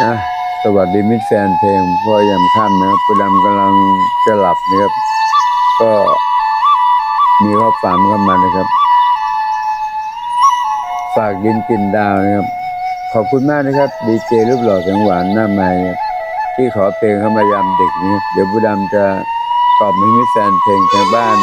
อะสวัสดีมิตรแฟนเพลงพ่อยามค่ำนะครับผู้ดำกำลังจะหลับนะครับ ก็มีข้อความเข้ามานะครับฝากดินกินดาวนะครับ ขอบคุณมากนะครับ ดีเจรูปหล่อเสียงหวานหน้าไม้ที่ขอเพลงเข้ามายามเดึกนี้เดี๋ยวผู้ดำจะตอบให้มิตรแฟนเพลงทางบ้าน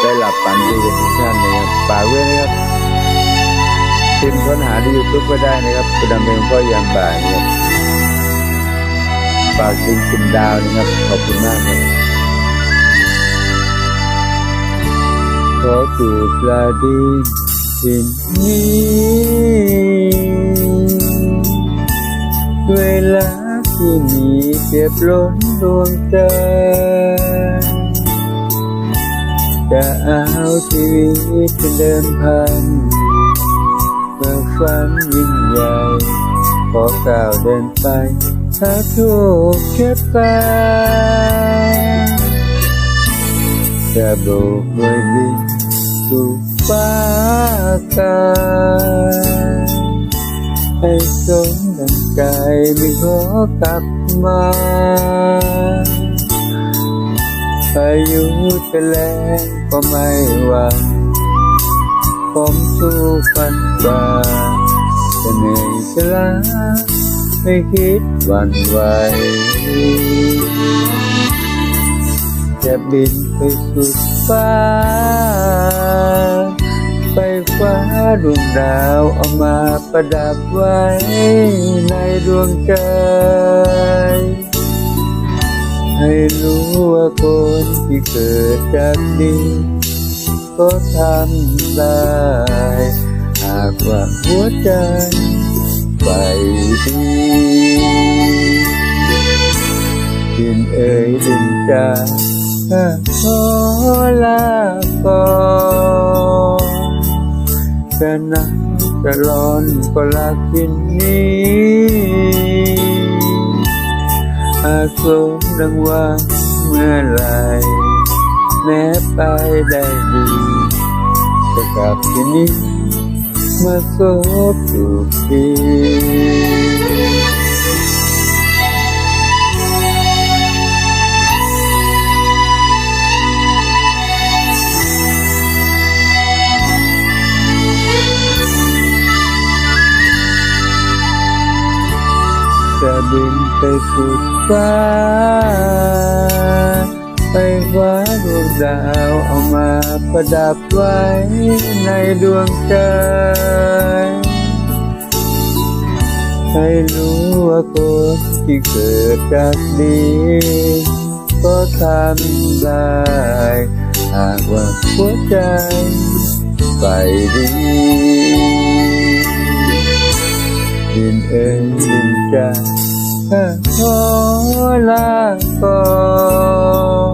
ได้หลับฝันดีกันทุกท่านนะครับฝากไว้นะครับพิมพ์ค้นหาในยูทูบก็ได้นะครับคุณดำเพลงพ่อยามบ่ายนะครับ ฝากดินกินดาวนะครับ ขอบคุณมากครับขอจูบลาดินทินนี้เวลาที่มีเปียบล้นดวงใจจะเอาชีวิตเป็นเดิมพันเมื่อฝันยิ่งใหญ่ ขอก้าวเดินไปหาโชคชะตาจะโบกมือบินสู่ฟ้าอากาให้สมดังใจไม่ขอกลับมาพายุจะแรงก็ไม่หวั่นผมสู้ฟันฝ่า จะเหนื่อยจะล้าไม่คิดหวันไหวจะบินไปสุดฟ้า ไปฟ้าดวงดาวเอามาประดับไว้ในดวงใจ ให้รู้ว่าคนที่เกิดจากดินก็ทำได้ากว่าหัวใจไปดีดินเอ่ยดินจาข้าขอลาก่อนจะหนักจะร้อนก็รักที่นี้อาสมดังว่าเมื่อไรแม้ไปได้ดีจะกลับที่นี้ masa tuki Sabintai susah. ดาวเอามาประดับไว้ในดวงใจให้รู้ว่าคนที่เกิดจากดี ก็ทำได้ หากว่าหัวใจไปดีดินเอ่ยดินจ้าขอลาก่อน